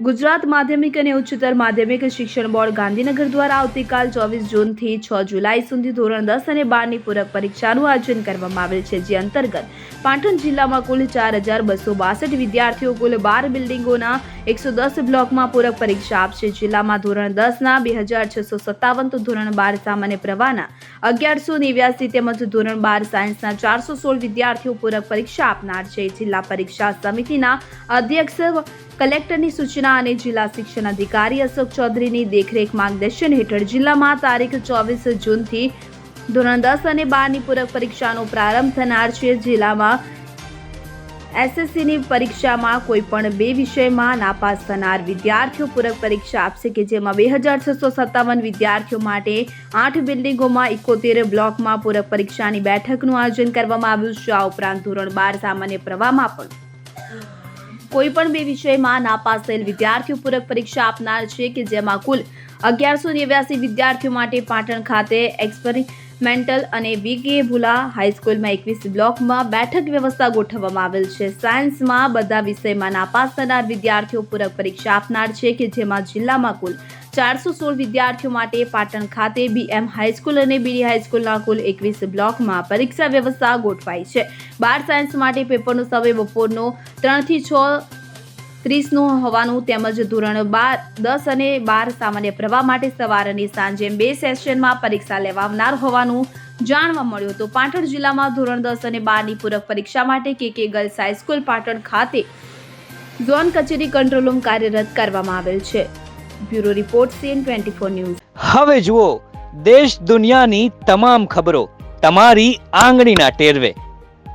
ગુજરાત માધ્યમિક અને ઉચ્ચતર માધ્યમિક શિક્ષણ બોર્ડ ગાંધીનગર દ્વારા આવતીકાલ ચોવીસ જૂનથી છ જુલાઈ સુધી ધોરણ દસ અને બારની પૂરક પરીક્ષાનું આયોજન કરવામાં આવેલ છે, જે અંતર્ગત પાટણ જિલ્લામાં કુલ ચાર હજાર બસો બાસઠ વિદ્યાર્થીઓ કુલ બાર બિલ્ડિંગોના એકસો દસ બ્લોકમાં પૂરક પરીક્ષા આપશે. જિલ્લામાં ધોરણ દસના બે હજાર છસો સત્તાવન તો ધોરણ બાર સામાન્ય પ્રવાહના અગિયારસો નેવ્યાસી તેમજ ધોરણ બાર સાયન્સના ચારસો સોળ વિદ્યાર્થીઓ પૂરક પરીક્ષા આપનાર છે. જિલ્લા પરીક્ષા સમિતિના અધ્યક્ષ, કલેક્ટરની સૂચના અને જિલ્લા શિક્ષણ અધિકારી અશોક ચૌધરીની દેખરેખ માર્ગદર્શન હેઠળ જિલ્લામાં તારીખ ચોવીસ જૂનથી ધોરણ દસ અને બારની પૂરક પરીક્ષાનો પ્રારંભ થનાર છે. જિલ્લામાં એસએસસીની પરીક્ષામાં કોઈ પણ બે વિષયમાં નાપાસ થનાર વિદ્યાર્થીઓ પૂરક પરીક્ષા આપશે કે જેમાં બે હજાર છસો સત્તાવન વિદ્યાર્થીઓ માટે આઠ બિલ્ડિંગોમાં એકોતેર બ્લોકમાં પૂરક પરીક્ષાની બેઠકનું આયોજન કરવામાં આવ્યું છે. આ ઉપરાંત ધોરણ બાર સામાન્ય પ્રવાહમાં પણ કોઈ પણ બે વિષયમાં નાપાસ થયેલ વિદ્યાર્થીઓ પૂરક પરીક્ષા આપનાર છે કે જેમાં કુલ અગિયારસો નેવ્યાસી વિદ્યાર્થીઓ માટે પાટણ ખાતે એક્સપેરિમેન્ટલ અને વીકે ભુલા હાઈસ્કૂલમાં એકવીસ બ્લોકમાં બેઠક વ્યવસ્થા ગોઠવવામાં આવેલ છે. સાયન્સમાં બધા વિષયમાં નાપાસ થનાર વિદ્યાર્થીઓ પૂરક પરીક્ષા આપનાર છે કે જેમાં જિલ્લામાં કુલ ચારસો સોળ વિદ્યાર્થીઓ માટે પાટણ ખાતે બીએમ હાઈસ્કૂલ અને બીડી હાઈસ્કૂલના કુલ એકવીસ બ્લોકમાં પરીક્ષા વ્યવસ્થા ગોઠવાઈ છે. બાર સાયન્સ માટે પેપરનો સમય બપોરનો ત્રણથી છ ત્રીસનું હોવાનું તેમજ ધોરણ બાર, દસ અને બાર સામાન્ય પ્રવાહ માટે સવાર અને સાંજે બે સેશનમાં પરીક્ષા લેવાનાર હોવાનું જાણવા મળ્યું હતું. પાટણ જિલ્લામાં ધોરણ દસ અને બારની પૂરક પરીક્ષા માટે કે કે ગર્લ્સ હાઈસ્કૂલ પાટણ ખાતે ઝોન કચેરી કંટ્રોલ રૂમ કાર્યરત કરવામાં આવેલ છે. Bureau report CN twenty four news. હવે જુઓ, દેશ દુનિયાની તમામ ખબરો તમારી આંગળીના ટેરવે.